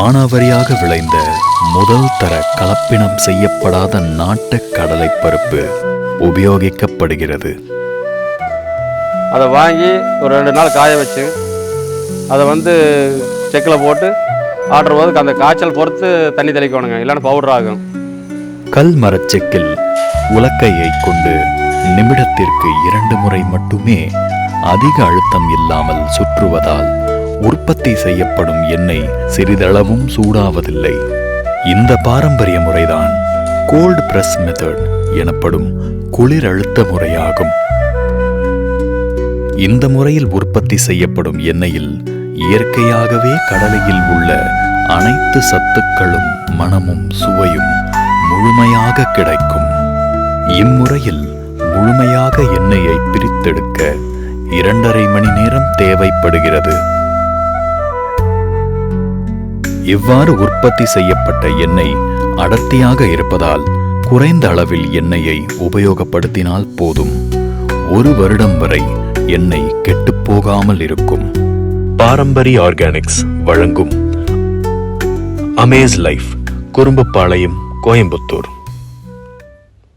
மானாவரியாக விளைந்த முதல் தர கலப்பினம் செய்யப்படாத நாட்டு கடலைப் பருப்பு உபயோகிக்கப்படுகிறது. அதை வாங்கி ஒரு ரெண்டு நாள் காய வச்சு அதை வந்து செக்கில் போட்டு ஆட்டுற போது அந்த காய்ச்சல் பொறுத்து தண்ணி தெளிக்கணுங்க இல்லைன்னா பவுடர் ஆகும். கல் மரச்செக்கில் உலக்கையை கொண்டு நிமிடத்திற்கு இரண்டு முறை மட்டுமே அதிக அழுத்தம் இல்லாமல் சுற்றுவதால் உற்பத்தி செய்யப்படும் எண்ணெய் சிறிதளவும் சூடாவதில்லை. இந்த பாரம்பரிய முறைதான் கோல்ட் பிரஸ் மெத்தட் எனப்படும் குளிர் அழுத்த முறையாகும். இந்த முறையில் உற்பத்தி செய்யப்படும் எண்ணெயில் இயற்கையாகவே கடலையில் உள்ள அனைத்து சத்துக்களும் மணமும் சுவையும் முழுமையாக கிடைக்கும். இம்முறையில் முழுமையாக எண்ணெயை பிரித்தெடுக்க இரண்டரை மணி நேரம் தேவைப்படுகிறது. இவ்வாறு உற்பத்தி செய்யப்பட்ட எண்ணெய் அடர்த்தியாக இருப்பதால் குறைந்த அளவில் எண்ணெயை உபயோகப்படுத்தினால் போதும். ஒரு வருடம் வரை எண்ணெய் கெட்டுப் போகாமல் இருக்கும். பாரம்பரிய ஆர்கானிக்ஸ் வழங்கும். Amaze Life Kurumbapalayam Coimbatore.